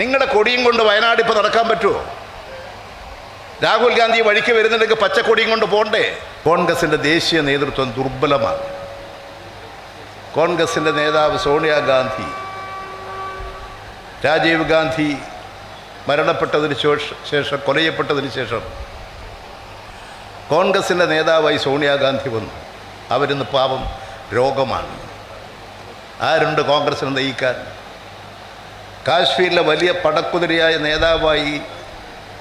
നിങ്ങളുടെ കൊടിയും കൊണ്ട് വയനാട് ഇപ്പോൾ നടക്കാൻ പറ്റുമോ രാഹുൽ ഗാന്ധി വഴിക്ക് വരുന്നുണ്ടെങ്കിൽ പച്ചക്കൊടിയും കൊണ്ട് പോണ്ടേ? കോൺഗ്രസിന്റെ ദേശീയ നേതൃത്വം ദുർബലമാണ്. കോൺഗ്രസിന്റെ നേതാവ് സോണിയാഗാന്ധി രാജീവ് ഗാന്ധി മരണപ്പെട്ടതിന് ശേഷം കൊലയപ്പെട്ടതിന് ശേഷം കോൺഗ്രസിന്റെ നേതാവായി സോണിയാഗാന്ധി വന്നു. അവരിന്ന് പാപം രോഗമാണ്. ആരുണ്ട് കോൺഗ്രസിനെ നയിക്കാൻ? കാശ്മീരിലെ വലിയ പടക്കുതിരയായ നേതാവായി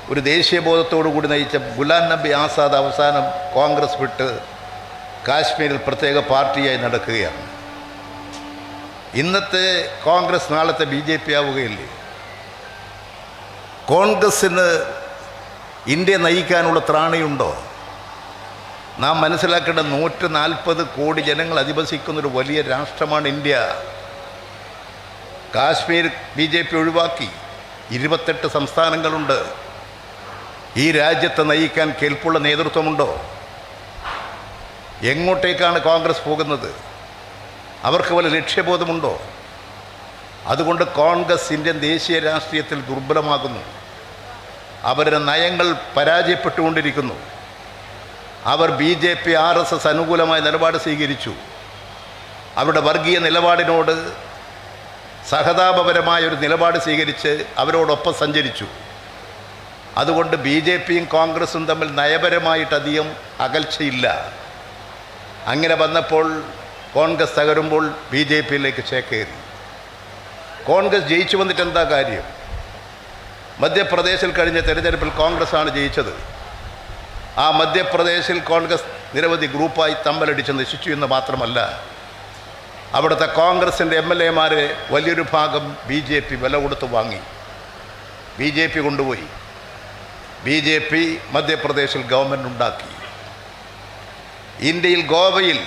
ഒരു ദേശീയബോധത്തോടു കൂടി നയിച്ച ഗുലാം നബി ആസാദ് അവസാനം കോൺഗ്രസ് വിട്ട് കാശ്മീരിൽ പ്രത്യേക പാർട്ടിയായി നടക്കുകയാണ്. ഇന്നത്തെ കോൺഗ്രസ് നാളത്തെ ബി ജെ പി ആവുകയില്ലേ? കോൺഗ്രസ്സിന് ഇന്ത്യ നയിക്കാനുള്ള ത്രാണിയുണ്ടോ? നാം മനസ്സിലാക്കേണ്ട നൂറ്റി നാൽപ്പത് കോടി ജനങ്ങൾ അധിവസിക്കുന്നൊരു വലിയ രാഷ്ട്രമാണ് India. Kashmir B J P ഒഴിവാക്കി. ഇരുപത്തെട്ട് സംസ്ഥാനങ്ങളുണ്ട്. ഈ രാജ്യത്തെ നയിക്കാൻ കേൾപ്പുള്ള നേതൃത്വമുണ്ടോ? എങ്ങോട്ടേക്കാണ് കോൺഗ്രസ് പോകുന്നത്? അവർക്ക് വല്ല ലക്ഷ്യബോധമുണ്ടോ? അതുകൊണ്ട് കോൺഗ്രസ് ഇന്ത്യൻ ദേശീയ രാഷ്ട്രീയത്തിൽ ദുർബലമാകുന്നു. അവരുടെ നയങ്ങൾ പരാജയപ്പെട്ടുകൊണ്ടിരിക്കുന്നു. അവർ B J P R S S അനുകൂലമായ നിലപാട് സ്വീകരിച്ചു. അവരുടെ വർഗീയ നിലപാടിനോട് സഹതാപപരമായ ഒരു നിലപാട് സ്വീകരിച്ച് അവരോടൊപ്പം സഞ്ചരിച്ചു. അതുകൊണ്ട് ബി ജെ പിയും കോൺഗ്രസും തമ്മിൽ നയപരമായിട്ടധികം അകൽച്ചയില്ല. അങ്ങനെ വന്നപ്പോൾ കോൺഗ്രസ് തകരുമ്പോൾ ബി ജെ പിയിലേക്ക് ചേക്കേറി. കോൺഗ്രസ് ജയിച്ചു വന്നിട്ട് എന്താ കാര്യം? മധ്യപ്രദേശിൽ കഴിഞ്ഞ തെരഞ്ഞെടുപ്പിൽ കോൺഗ്രസ്സാണ് ജയിച്ചത്. ആ മധ്യപ്രദേശിൽ കോൺഗ്രസ് നിരവധി ഗ്രൂപ്പായി തമ്മിലടിച്ച് നശിച്ചു എന്ന് മാത്രമല്ല അവിടുത്തെ കോൺഗ്രസിന്റെ എം എൽ എമാർ വലിയൊരു ഭാഗം ബി ജെ പി വില കൊടുത്ത് വാങ്ങി. ബി ജെ പി കൊണ്ടുപോയി. ബി ജെ പി മധ്യപ്രദേശിൽ ഗവൺമെന്റ് ഉണ്ടാക്കി. ഇന്ത്യയിൽ ഗോവയിൽ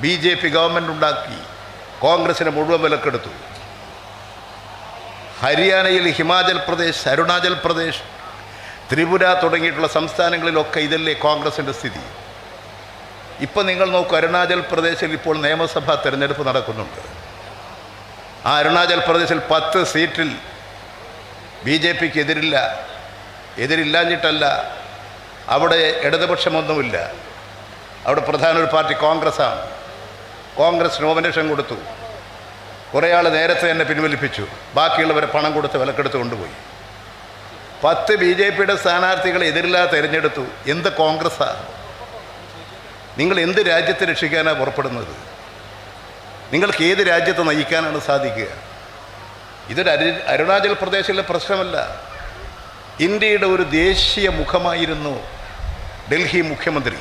ബി ജെ പി ഗവൺമെന്റ് ഉണ്ടാക്കി. കോൺഗ്രസിന് മുഴുവൻ വിലക്കെടുത്തു. ഹരിയാനയിൽ ഹിമാചൽ പ്രദേശ് അരുണാചൽ പ്രദേശ് ത്രിപുര തുടങ്ങിയിട്ടുള്ള സംസ്ഥാനങ്ങളിലൊക്കെ ഇതല്ലേ കോൺഗ്രസിന്റെ സ്ഥിതി. ഇപ്പം നിങ്ങൾ നോക്കൂ അരുണാചൽ പ്രദേശിൽ ഇപ്പോൾ നിയമസഭാ തിരഞ്ഞെടുപ്പ് നടക്കുന്നുണ്ട്. ആ അരുണാചൽ പ്രദേശിൽ പത്ത് സീറ്റിൽ ബി ജെ പിക്ക് എതിരില്ല എതിരില്ലാഞ്ഞിട്ടല്ല അവിടെ ഇടതുപക്ഷമൊന്നുമില്ല. അവിടെ പ്രധാന ഒരു പാർട്ടി കോൺഗ്രസ്സാണ്. കോൺഗ്രസ് നോമിനേഷൻ കൊടുത്തു. കുറേ ആൾ നേരത്തെ തന്നെ പിൻവലിപ്പിച്ചു. ബാക്കിയുള്ളവരെ പണം കൊടുത്ത് വിലക്കെടുത്ത് കൊണ്ടുപോയി. പത്ത് ബി ജെ പിയുടെ സ്ഥാനാർത്ഥികളെ എതിരില്ലാതെ തിരഞ്ഞെടുത്തു. എന്ത് കോൺഗ്രസ്സാണ് നിങ്ങൾ എന്ത് രാജ്യത്തെ രക്ഷിക്കാനാണ് പുറപ്പെടുന്നത്? നിങ്ങൾക്ക് ഏത് രാജ്യത്തെ നയിക്കാനാണ് സാധിക്കുക? ഇതൊരു അരു അരുണാചൽ പ്രദേശിലെ പ്രശ്നമല്ല. ഇന്ത്യയുടെ ഒരു ദേശീയ മുഖമായിരുന്നു ഡൽഹി മുഖ്യമന്ത്രി.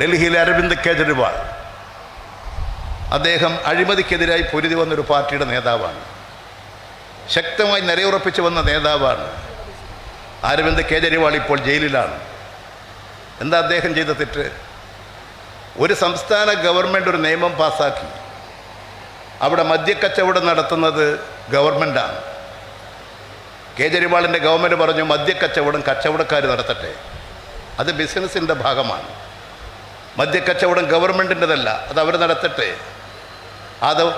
ഡൽഹിയിലെ അരവിന്ദ് കെജ്രിവാൾ. അദ്ദേഹം അഴിമതിക്കെതിരായി പൊരുതി വന്നൊരു പാർട്ടിയുടെ നേതാവാണ്. ശക്തമായി നിലയുറപ്പിച്ചു വന്ന നേതാവാണ്. അരവിന്ദ് കെജ്രിവാൾ ഇപ്പോൾ ജയിലിലാണ്. എന്താ അദ്ദേഹം ചെയ്ത തെറ്റ്? ഒരു സംസ്ഥാന ഗവൺമെന്റ് ഒരു നിയമം പാസ്സാക്കി. അവിടെ മദ്യക്കച്ചവടം നടത്തുന്നത് ഗവൺമെന്റാണ് കേജ്രിവാളിന്റെ ഗവൺമെന്റ് പറഞ്ഞു മദ്യക്കച്ചവടം കച്ചവടക്കാർ നടത്തട്ടെ. അത് ബിസിനസ്സിന്റെ ഭാഗമാണ്. മദ്യക്കച്ചവടം ഗവൺമെന്റിന്റെതല്ല അത് അവർ നടത്തട്ടെ. അത്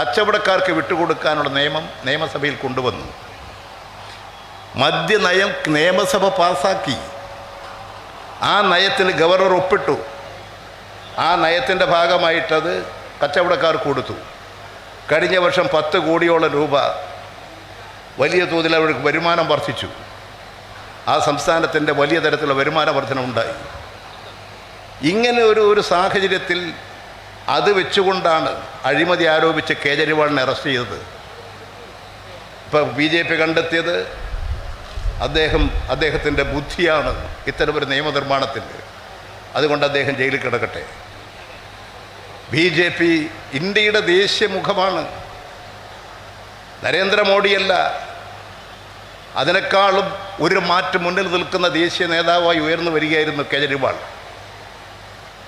കച്ചവടക്കാർക്ക് വിട്ടുകൊടുക്കാനുള്ള നിയമം നിയമസഭയിൽ കൊണ്ടുവന്നു. മദ്യനയം നിയമസഭ പാസാക്കി ആ നയത്തിന് ഗവർണർ ഒപ്പിട്ടു. ആ നയത്തിന്റെ ഭാഗമായിട്ടത് കച്ചവടക്കാർക്ക് കൊടുത്തു. കഴിഞ്ഞ വർഷം പത്ത് കോടിയോളം രൂപ വലിയ തോതിൽ അവർക്ക് വരുമാനം വർദ്ധിച്ചു. ആ സംസ്ഥാനത്തിന്റെ വലിയ തരത്തിലുള്ള വരുമാന വർധന ഉണ്ടായി ഇങ്ങനെ ഒരു ഒരു സാഹചര്യത്തിൽ അത് വെച്ചുകൊണ്ടാണ് അഴിമതി ആരോപിച്ച് കേജ്രിവാളിനെ അറസ്റ്റ് ചെയ്തത്. ഇപ്പോൾ ബി ജെ പി കണ്ടെത്തിയത് അദ്ദേഹം അദ്ദേഹത്തിന്റെ ബുദ്ധിയാണ് ഇത്തരമൊരു നിയമനിർമ്മാണത്തിന്റെ. അതുകൊണ്ട് അദ്ദേഹം ജയിലിൽ കിടക്കട്ടെ. ബി ജെ പി ഇന്ത്യയുടെ ദേശീയ മുഖമാണ് നരേന്ദ്രമോദിയല്ല. അതിനേക്കാളും ഒരു മാറ്റം മുന്നിൽ നിൽക്കുന്ന ദേശീയ നേതാവായി ഉയർന്നു വരികയായിരുന്നു കേജ്രിവാൾ.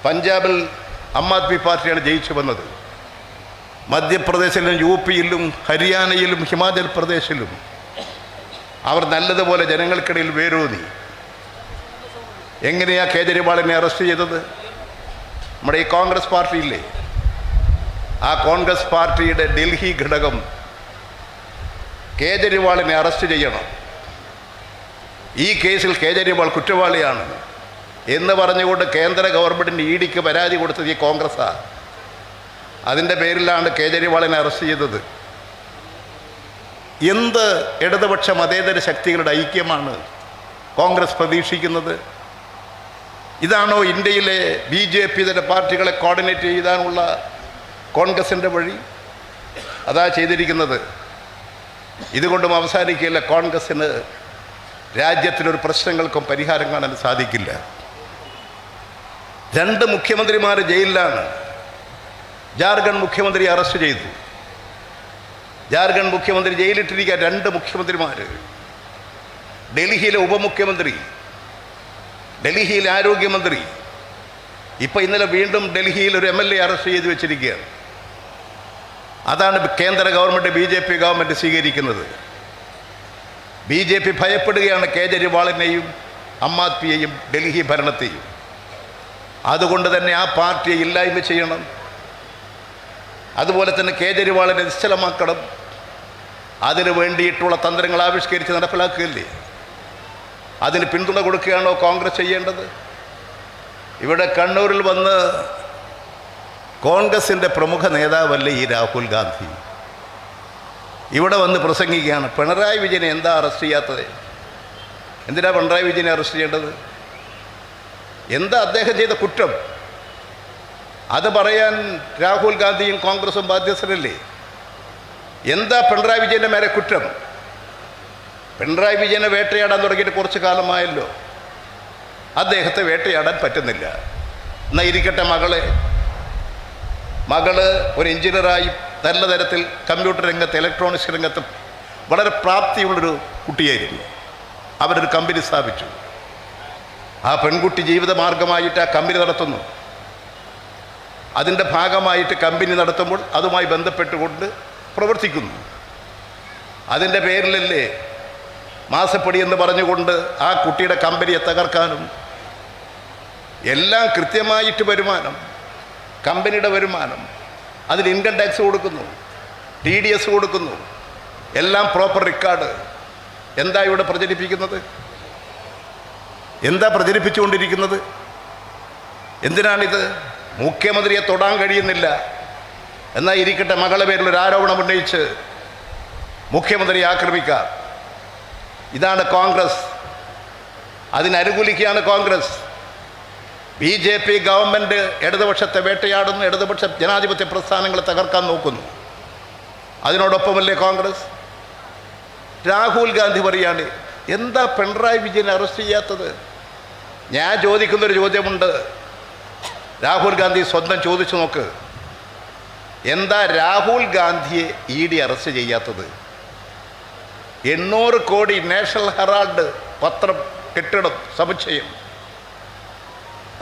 പഞ്ചാബിൽ ആം ആദ്മി പാർട്ടിയാണ് ജയിച്ചു വന്നത്. മധ്യപ്രദേശിലും യു പിയിലും ഹരിയാനയിലും ഹിമാചൽ പ്രദേശിലും അവർ നല്ലതുപോലെ ജനങ്ങൾക്കിടയിൽ വേരൂന്നി. എങ്ങനെയാ കേജ്രിവാളിനെ അറസ്റ്റ് ചെയ്തത്? നമ്മുടെ ഈ കോൺഗ്രസ് പാർട്ടിയില്ലേ? ആ കോൺഗ്രസ് പാർട്ടിയുടെ ഡൽഹി ഘടകം കേജ്രിവാളിനെ അറസ്റ്റ് ചെയ്യണം. ഈ കേസിൽ കേജ്രിവാൾ കുറ്റവാളിയാണ് എന്ന് പറഞ്ഞുകൊണ്ട് കേന്ദ്ര ഗവൺമെന്റിന് ഇ ഡിക്ക് പരാതി കൊടുത്തത് ഈ കോൺഗ്രസ്സാണ് അതിന്റെ പേരിലാണ് കേജ്രിവാളിനെ അറസ്റ്റ് ചെയ്തത്. എന്ത് ഇടതുപക്ഷ മതേതര ശക്തികളുടെ ഐക്യമാണ് കോൺഗ്രസ് പ്രതീക്ഷിക്കുന്നത്? ഇതാണോ ഇന്ത്യയിലെ ബി ജെ പി തന്റെ പാർട്ടികളെ കോർഡിനേറ്റ് ചെയ്താനുള്ള കോൺഗ്രസിന്റെ വഴി? അതാ ചെയ്തിരിക്കുന്നത്. ഇതുകൊണ്ടും അവസാനിക്കില്ല കോൺഗ്രസ്സിന് രാജ്യത്തിനൊരു പ്രശ്നങ്ങൾക്കും പരിഹാരം കാണാൻ സാധിക്കില്ല. രണ്ട് മുഖ്യമന്ത്രിമാർ ജയിലിലാണ്. ജാർഖണ്ഡ് മുഖ്യമന്ത്രി അറസ്റ്റ് ചെയ്തു. ജാർഖണ്ഡ് മുഖ്യമന്ത്രി ജയിലിട്ടിരിക്കുക രണ്ട് മുഖ്യമന്ത്രിമാർ ഡൽഹിയിലെ ഉപമുഖ്യമന്ത്രി ഡൽഹിയിലെ ആരോഗ്യമന്ത്രി. ഇപ്പം ഇന്നലെ വീണ്ടും ഡൽഹിയിൽ ഒരു എം എൽ എ അറസ്റ്റ് ചെയ്ത് വെച്ചിരിക്കുകയാണ്. അതാണ് കേന്ദ്ര government B J P government സ്വീകരിക്കുന്നത്. ബി ജെ പി ഭയപ്പെടുകയാണ് കേജ്രിവാളിനെയും ആദ്മിയെയും ഡൽഹി ഭരണത്തെയും. അതുകൊണ്ട് തന്നെ ആ പാർട്ടിയെ ഇല്ലായ്മ ചെയ്യണം. അതുപോലെ തന്നെ കേജരിവാളിനെ നിശ്ചലമാക്കണം. അതിനു വേണ്ടിയിട്ടുള്ള തന്ത്രങ്ങൾ ആവിഷ്കരിച്ച് നടപ്പിലാക്കുകയല്ലേ? അതിന് പിന്തുണ കൊടുക്കുകയാണോ കോൺഗ്രസ് ചെയ്യേണ്ടത്? ഇവിടെ കണ്ണൂരിൽ വന്ന് കോൺഗ്രസിന്റെ പ്രമുഖ നേതാവല്ലേ ഈ രാഹുൽ ഗാന്ധി? ഇവിടെ വന്ന് പ്രസംഗിക്കുകയാണ്. പിണറായി വിജയനെ എന്താ അറസ്റ്റ് ചെയ്യാത്തത്? എന്തിനാ പിണറായി വിജയനെ അറസ്റ്റ് ചെയ്യേണ്ടത്? എന്താ അദ്ദേഹം ചെയ്ത കുറ്റം? അത് പറയാൻ രാഹുൽ ഗാന്ധിയും കോൺഗ്രസും ബാധ്യസ്ഥരല്ലേ? എന്താ പിണറായി വിജയന്റെ മേലെ കുറ്റം? പിണറായി വിജയനെ വേട്ടയാടാൻ തുടങ്ങിയിട്ട് കുറച്ച് കാലമായല്ലോ. അദ്ദേഹത്തെ വേട്ടയാടാൻ പറ്റുന്നില്ല. എന്നാൽ ഇരിക്കട്ടെ മകളെ. മകൾ ഒരു എഞ്ചിനീയറായി നല്ല തരത്തിൽ കമ്പ്യൂട്ടർ രംഗത്ത് ഇലക്ട്രോണിക്സ് രംഗത്ത് വളരെ പ്രാപ്തിയുള്ളൊരു കുട്ടിയായിരുന്നു. അവരൊരു കമ്പനി സ്ഥാപിച്ചു. ആ പെൺകുട്ടി ജീവിത മാർഗമായിട്ട് ആ കമ്പനി നടത്തുന്നു. അതിന്റെ ഭാഗമായിട്ട് കമ്പനി നടത്തുമ്പോൾ അതുമായി ബന്ധപ്പെട്ടുകൊണ്ട് പ്രവർത്തിക്കുന്നു. അതിന്റെ പേരിലല്ലേ മാസപ്പടി എന്ന് പറഞ്ഞുകൊണ്ട് ആ കുട്ടിയുടെ കമ്പനിയെ തകർക്കാനും എല്ലാം കൃത്യമായിട്ട് വരുമാനം കമ്പനിയുടെ വരുമാനം. അതിന് ഇൻകം ടാക്സ് കൊടുക്കുന്നു ടി ഡി എസ് കൊടുക്കുന്നു. എല്ലാം പ്രോപ്പർ റെക്കോർഡ് എന്താ ഇവിടെ പ്രചരിപ്പിക്കുന്നത്? എന്താ പ്രചരിപ്പിച്ചുകൊണ്ടിരിക്കുന്നത്? എന്തിനാണിത്? മുഖ്യമന്ത്രിയെ തൊടാൻ കഴിയുന്നില്ല. എന്നാൽ ഇരിക്കട്ടെ മകളെ പേരിൽ ഒരു ആരോപണം ഉന്നയിച്ച് മുഖ്യമന്ത്രിയെ ആക്രമിക്കാം. ഇതാണ് Congress. അതിനനുകൂലിക്കുകയാണ് Congress. B J P government ഇടതുപക്ഷത്തെ വേട്ടയാടുന്നു ഇടതുപക്ഷ ജനാധിപത്യ പ്രസ്ഥാനങ്ങളെ തകർക്കാൻ നോക്കുന്നു. അതിനോടൊപ്പമല്ലേ കോൺഗ്രസ്? രാഹുൽ ഗാന്ധി പറയാണ് എന്താ പിണറായി വിജയനെ അറസ്റ്റ് ചെയ്യാത്തത്? ഞാൻ ചോദിക്കുന്നൊരു ചോദ്യമുണ്ട്. രാഹുൽ ഗാന്ധി സ്വന്തം ചോദിച്ചു നോക്ക്. എന്താ രാഹുൽ ഗാന്ധിയെ ഇ ഡി അറസ്റ്റ് ചെയ്യാത്തത്? എണ്ണൂറ് കോടി നാഷണൽ ഹെറാൾഡ് പത്രം കെട്ടിടം സമുച്ചയം.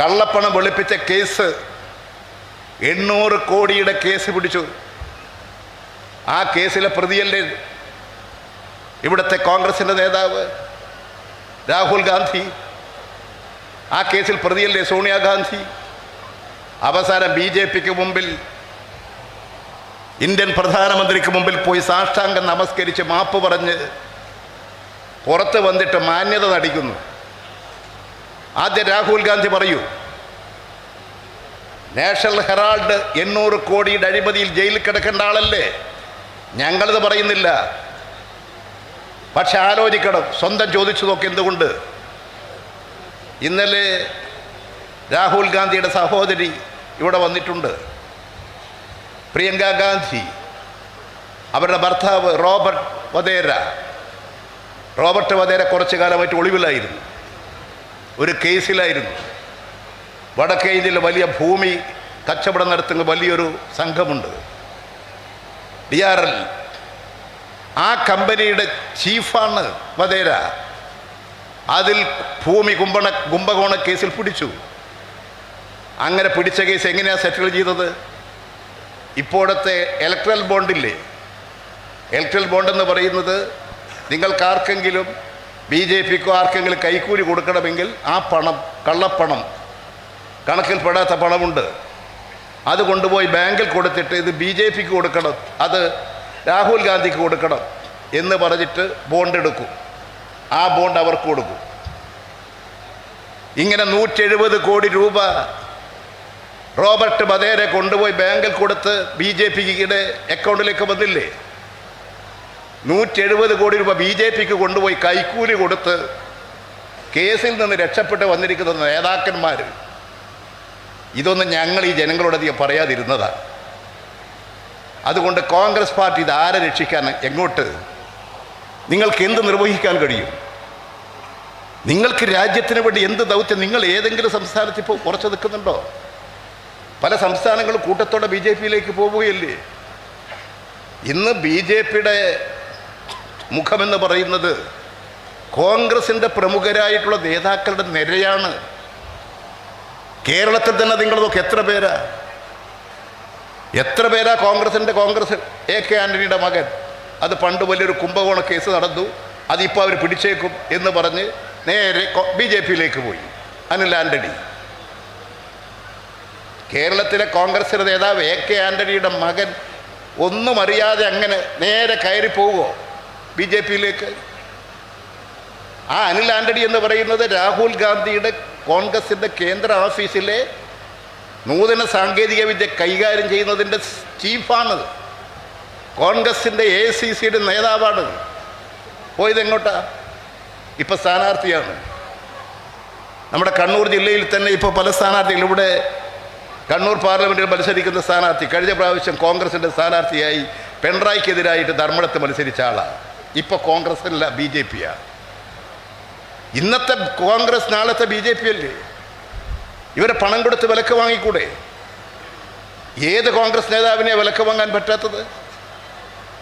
കള്ളപ്പണം വെളുപ്പിച്ച കേസ്. എണ്ണൂറ് കോടിയുടെ കേസ് പിടിച്ചു. ആ കേസിലെ പ്രതിയല്ലേ ഇവിടുത്തെ കോൺഗ്രസിന്റെ നേതാവ് രാഹുൽ ഗാന്ധി? ആ കേസിൽ പ്രതിയല്ലേ സോണിയാഗാന്ധി അവസാനം ബി ജെ പിക്ക് മുമ്പിൽ ഇന്ത്യൻ പ്രധാനമന്ത്രിക്ക് മുമ്പിൽ പോയി സാഷ്ടാംഗം നമസ്കരിച്ച് മാപ്പ് പറഞ്ഞ് പുറത്ത് വന്നിട്ട് മാന്യത നടിക്കുന്നു ആദ്യം രാഹുൽ ഗാന്ധി പറയൂ നാഷണൽ ഹെറാൾഡ് എണ്ണൂറ് കോടിയുടെ അഴിമതിയിൽ ജയിലിൽ കിടക്കേണ്ട ആളല്ലേ? ഞങ്ങളിത് പറയുന്നില്ല. പക്ഷെ ആലോചിക്കണം സ്വന്തം ചോദിച്ചു നോക്കി എന്തുകൊണ്ട്? ഇന്നലെ രാഹുൽ ഗാന്ധിയുടെ സഹോദരി ഇവിടെ വന്നിട്ടുണ്ട്. പ്രിയങ്ക ഗാന്ധി അവരുടെ ഭർത്താവ് റോബർട്ട് വധേര. റോബർട്ട് വധേര കുറച്ചു കാലമായിട്ട് ഒളിവിലായിരുന്നു. ഒരു കേസിലായിരുന്നു. വടക്കേ ഇന്ത്യയിൽ വലിയ ഭൂമി കച്ചവടം നടത്തുന്ന വലിയൊരു സംഘമുണ്ട്. ഡി ആർ എൽ ആ കമ്പനിയുടെ ചീഫാണ് വധേര. അതിൽ ഭൂമി കുംഭണ കുംഭകോണ കേസിൽ പിടിച്ചു. അങ്ങനെ പിടിച്ച കേസ് എങ്ങനെയാണ് സെറ്റിൽ ചെയ്തത്? ഇപ്പോഴത്തെ ഇലക്ട്രൽ ബോണ്ടില്ലേ ഇലക്ട്രൽ ബോണ്ട് എന്ന് പറയുന്നത് നിങ്ങൾക്കാർക്കെങ്കിലും ബി ജെ പിക്കോ ആർക്കെങ്കിലും കൈക്കൂലി കൊടുക്കണമെങ്കിൽ ആ പണം കള്ളപ്പണം കണക്കിൽപ്പെടാത്ത പണമുണ്ട്. അത് കൊണ്ടുപോയി ബാങ്കിൽ കൊടുത്തിട്ട് ഇത് ബി ജെ പിക്ക് കൊടുക്കണം അത് രാഹുൽ ഗാന്ധിക്ക് കൊടുക്കണം എന്ന് പറഞ്ഞിട്ട് ബോണ്ട് എടുക്കും. ആ ബോണ്ട് അവർക്ക് കൊടുക്കും. ഇങ്ങനെ നൂറ്റെഴുപത് കോടി രൂപ റോബർട്ട് ബദേരെ കൊണ്ടുപോയി ബാങ്കിൽ കൊടുത്ത് ബി ജെ പിയുടെ അക്കൗണ്ടിലേക്ക് വന്നില്ലേ? നൂറ്റെഴുപത് കോടി രൂപ ബി ജെ പിക്ക് കൊണ്ടുപോയി കൈക്കൂലി കൊടുത്ത് കേസിൽ നിന്ന് രക്ഷപ്പെട്ട് വന്നിരിക്കുന്ന നേതാക്കന്മാർ ഇതൊന്നും ഞങ്ങൾ ഈ ജനങ്ങളോട് അധികം പറയാതിരുന്നതാണ് അതുകൊണ്ട് കോൺഗ്രസ് പാർട്ടി ഇത് ആരെ രക്ഷിക്കാൻ എങ്ങോട്ട്? നിങ്ങൾക്ക് എന്ത് നിർവഹിക്കാൻ കഴിയും? നിങ്ങൾക്ക് രാജ്യത്തിന് വേണ്ടി എന്ത് ദൗത്യം? നിങ്ങൾ ഏതെങ്കിലും സംസ്ഥാനത്ത് ഇപ്പോൾ കുറച്ച് നിൽക്കുന്നുണ്ടോ? പല സംസ്ഥാനങ്ങളും കൂട്ടത്തോടെ ബി ജെ പിയിലേക്ക് പോവുകയല്ലേ? ഇന്ന് ബി ജെ പിയുടെ മുഖമെന്ന് പറയുന്നത് കോൺഗ്രസിന്റെ പ്രമുഖരായിട്ടുള്ള നേതാക്കളുടെ നിരയാണ്. കേരളത്തിൽ തന്നെ നിങ്ങൾ നോക്ക് എത്ര പേരാ? എത്ര പേരാ കോൺഗ്രസിന്റെ കോൺഗ്രസ് എ കെ ആന്റണിയുടെ മകൻ? അത് പണ്ട് വലിയൊരു കുംഭകോണ കേസ് നടന്നു അതിപ്പോൾ അവർ പിടിച്ചേക്കും എന്ന് പറഞ്ഞ് നേരെ ബി ജെ പിയിലേക്ക് പോയി. അനിൽ ആന്റണി കേരളത്തിലെ കോൺഗ്രസിലെ നേതാവ് എ കെ ആന്റണിയുടെ മകൻ ഒന്നും അറിയാതെ അങ്ങനെ നേരെ കയറി പോവുമോ ബി ജെ പിയിലേക്ക്? ആ അനിൽ ആന്റണി എന്ന് പറയുന്നത് രാഹുൽ ഗാന്ധിയുടെ കോൺഗ്രസിന്റെ കേന്ദ്ര ഓഫീസിലെ നൂതന സാങ്കേതിക വിദ്യ കൈകാര്യം ചെയ്യുന്നതിന്റെ ചീഫാണ് കോൺഗ്രസിന്റെ എ സി സിയുടെ നേതാവാണ്. പോയത് എങ്ങോട്ടാ ഇപ്പം സ്ഥാനാർത്ഥിയാണ്. നമ്മുടെ കണ്ണൂർ ജില്ലയിൽ തന്നെ ഇപ്പോൾ പല സ്ഥാനാർത്ഥികൾ ഇവിടെ കണ്ണൂർ പാർലമെന്റിൽ മത്സരിക്കുന്ന സ്ഥാനാർത്ഥി കഴിഞ്ഞ പ്രാവശ്യം കോൺഗ്രസിന്റെ സ്ഥാനാർത്ഥിയായി പിണറായിക്കെതിരായിട്ട് ധർമ്മടത്ത് മത്സരിച്ച ആളാണ്. ഇപ്പോൾ കോൺഗ്രസ് അല്ല ബി ജെ പിയാണ് ഇന്നത്തെ കോൺഗ്രസ് നാളത്തെ ബി ജെ പി അല്ലേ ഇവരെ പണം കൊടുത്ത് വിലക്ക് വാങ്ങിക്കൂടെ? ഏത് കോൺഗ്രസ് നേതാവിനെ വിലക്ക് വാങ്ങാൻ പറ്റാത്തത്?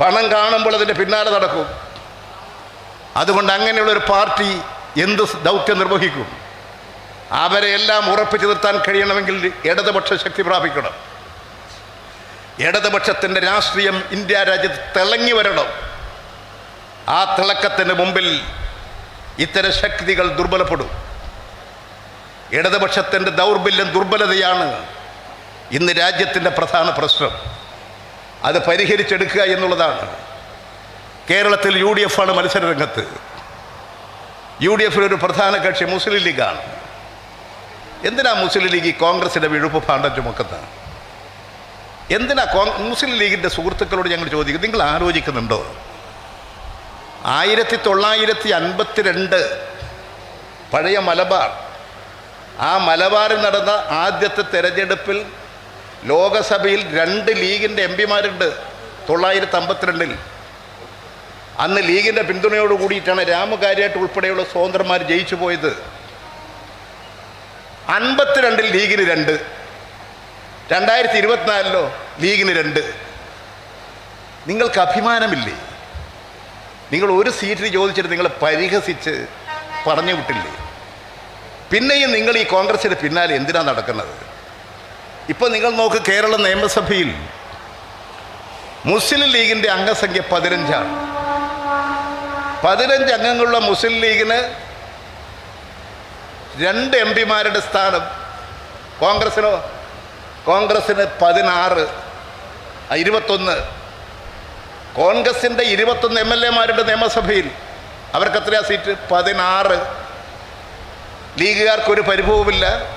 പണം കാണുമ്പോൾ അതിന്റെ പിന്നാലെ നടക്കും. അതുകൊണ്ട് അങ്ങനെയുള്ളൊരു പാർട്ടി എന്ത് ദൗത്യം നിർവഹിക്കും? അവരെ എല്ലാം ഉറപ്പിച്ചു നിർത്താൻ കഴിയണമെങ്കിൽ ഇടതുപക്ഷ ശക്തി പ്രാപിക്കണം. ഇടതുപക്ഷത്തിന്റെ രാഷ്ട്രീയം ഇന്ത്യ രാജ്യത്ത് തിളങ്ങി വരണം. ആ തിളക്കത്തിന് മുമ്പിൽ ഇത്തരം ശക്തികൾ ദുർബലപ്പെടും. ഇടതുപക്ഷത്തിന്റെ ദൗർബല്യം ദുർബലതയാണ് ഇന്ന് രാജ്യത്തിന്റെ പ്രധാന പ്രശ്നം. അത് പരിഹരിച്ചെടുക്കുക എന്നുള്ളതാണ്. കേരളത്തിൽ യു ഡി എഫാണ് മത്സരരംഗത്ത്. യു ഡി എഫിലൊരു പ്രധാന കക്ഷി മുസ്ലിം ലീഗാണ്. എന്തിനാ മുസ്ലിം ലീഗ് കോൺഗ്രസിന്റെ വിഴുപ്പ് ഭാണ്ഡം ചുമക്കുന്നത് എന്തിനാ കോ മുസ്ലിം ലീഗിന്റെ സുഹൃത്തുക്കളോട് ഞങ്ങൾ ചോദിക്കും നിങ്ങൾ ആലോചിക്കുന്നുണ്ടോ? ആയിരത്തി തൊള്ളായിരത്തി അൻപത്തിരണ്ട് പഴയ മലബാർ ആ മലബാറിൽ നടന്ന ആദ്യത്തെ തെരഞ്ഞെടുപ്പിൽ ലോകസഭയിൽ രണ്ട് ലീഗിന്റെ എം പിമാരുണ്ട് തൊള്ളായിരത്തി അമ്പത്തിരണ്ടിൽ അന്ന് ലീഗിന്റെ പിന്തുണയോട് കൂടിയിട്ടാണ് രാമകാര്യായിട്ട് ഉൾപ്പെടെയുള്ള സ്വതന്ത്രന്മാർ ജയിച്ചു പോയത് അൻപത്തിരണ്ടിൽ ലീഗിന് രണ്ട്. രണ്ടായിരത്തി ഇരുപത്തിനാലിലോ ലീഗിന് രണ്ട്. നിങ്ങൾക്ക് അഭിമാനമില്ലേ നിങ്ങൾ ഒരു സീറ്റിന് ചോദിച്ചിട്ട് നിങ്ങൾ പരിഹസിച്ച് പറഞ്ഞു വിട്ടില്ലേ? പിന്നെയും നിങ്ങൾ ഈ കോൺഗ്രസിന് പിന്നാലെ എന്തിനാണ് നടക്കുന്നത്? ഇപ്പോൾ നിങ്ങൾ നോക്ക് കേരള നിയമസഭയിൽ മുസ്ലിം ലീഗിന്റെ അംഗസംഖ്യ പതിനഞ്ചാണ്. പതിനഞ്ച് അംഗങ്ങളുള്ള മുസ്ലിം ലീഗിന് രണ്ട് എം പിമാരുടെ സ്ഥാനം കോൺഗ്രസ്സിനോ? കോൺഗ്രസ്സിന് പതിനാറ് ഇരുപത്തൊന്ന്. കോൺഗ്രസിന്റെ ഇരുപത്തൊന്ന് എം എൽ എമാരുടെ നിയമസഭയിൽ അവർക്ക് എത്രയാ സീറ്റ്? പതിനാറ്. ലീഗുകാർക്കൊരു പരിഭവമില്ല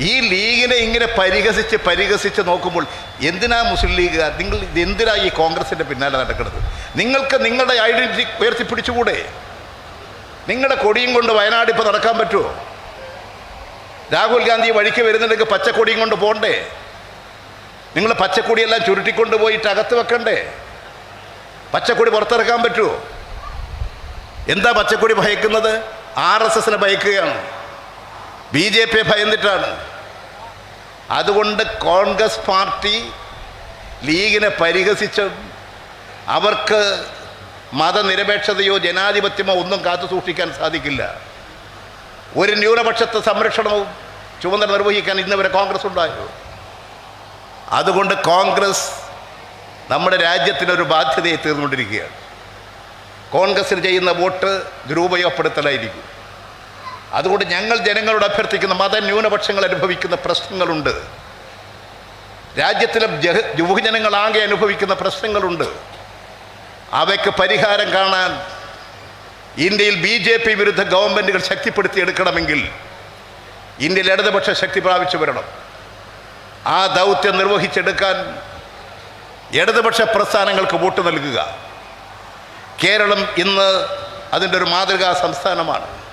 ഈ ലീഗിനെ ഇങ്ങനെ പരിഹസിച്ച് പരിഹസിച്ച് നോക്കുമ്പോൾ എന്തിനാ മുസ്ലിം ലീഗുകാർ? നിങ്ങൾ എന്തിനാ ഈ കോൺഗ്രസിന്റെ പിന്നാലെ നടക്കുന്നത്? നിങ്ങൾക്ക് നിങ്ങളുടെ ഐഡന്റിറ്റി ഉയർത്തിപ്പിടിച്ചുകൂടെ? നിങ്ങളുടെ കൊടിയും കൊണ്ട് വയനാട് ഇപ്പോൾ നടക്കാൻ പറ്റുമോ രാഹുൽ ഗാന്ധി വഴിക്ക് വരുന്നുണ്ടെങ്കിൽ പച്ചക്കൊടിയും കൊണ്ട് പോകണ്ടേ നിങ്ങൾ പച്ചക്കൊടിയെല്ലാം ചുരുട്ടിക്കൊണ്ട് പോയിട്ട് അകത്ത് വെക്കണ്ടേ? പച്ചക്കൊടി പുറത്തിറക്കാൻ പറ്റുമോ എന്താ പച്ചക്കൊടി ഭയക്കുന്നത്? ആർ എസ് എസിനെ ഭയക്കുകയാണ്. ബി ജെ പിയെ ഭയന്നിട്ടാണ്. അതുകൊണ്ട് കോൺഗ്രസ് പാർട്ടി ലീഗിനെ പരിഹസിച്ചും അവർക്ക് മതനിരപേക്ഷതയോ ജനാധിപത്യമോ ഒന്നും കാത്തു സൂക്ഷിക്കാൻ സാധിക്കില്ല. ഒരു ന്യൂനപക്ഷത്തെ സംരക്ഷണവും ചുമതല നിർവഹിക്കാൻ ഇന്നുവരെ കോൺഗ്രസ് ഉണ്ടായോ? അതുകൊണ്ട് കോൺഗ്രസ് നമ്മുടെ രാജ്യത്തിനൊരു ബാധ്യതയെ തീർന്നുകൊണ്ടിരിക്കുകയാണ്. കോൺഗ്രസ്സിന് ചെയ്യുന്ന വോട്ട് ദുരുപയോഗപ്പെടുത്തലായിരിക്കും. അതുകൊണ്ട് ഞങ്ങൾ ജനങ്ങളോട് അഭ്യർത്ഥിക്കുന്ന മത ന്യൂനപക്ഷങ്ങൾ അനുഭവിക്കുന്ന പ്രശ്നങ്ങളുണ്ട്. രാജ്യത്തിലെ ജഹ യുവജനങ്ങളാകെ അനുഭവിക്കുന്ന പ്രശ്നങ്ങളുണ്ട്. അവയ്ക്ക് പരിഹാരം കാണാൻ ഇന്ത്യയിൽ ബി ജെ പി വിരുദ്ധ ഗവൺമെന്റുകൾ ശക്തിപ്പെടുത്തിയെടുക്കണമെങ്കിൽ ഇന്ത്യയിൽ ഇടതുപക്ഷ ശക്തി പ്രാപിച്ചു വരണം. ആ ദൗത്യം നിർവഹിച്ചെടുക്കാൻ ഇടതുപക്ഷ പ്രസ്ഥാനങ്ങൾക്ക് വോട്ട് നൽകുക. കേരളം ഇന്ന് അതിന്റെ ഒരു മാതൃകാ സംസ്ഥാനമാണ്.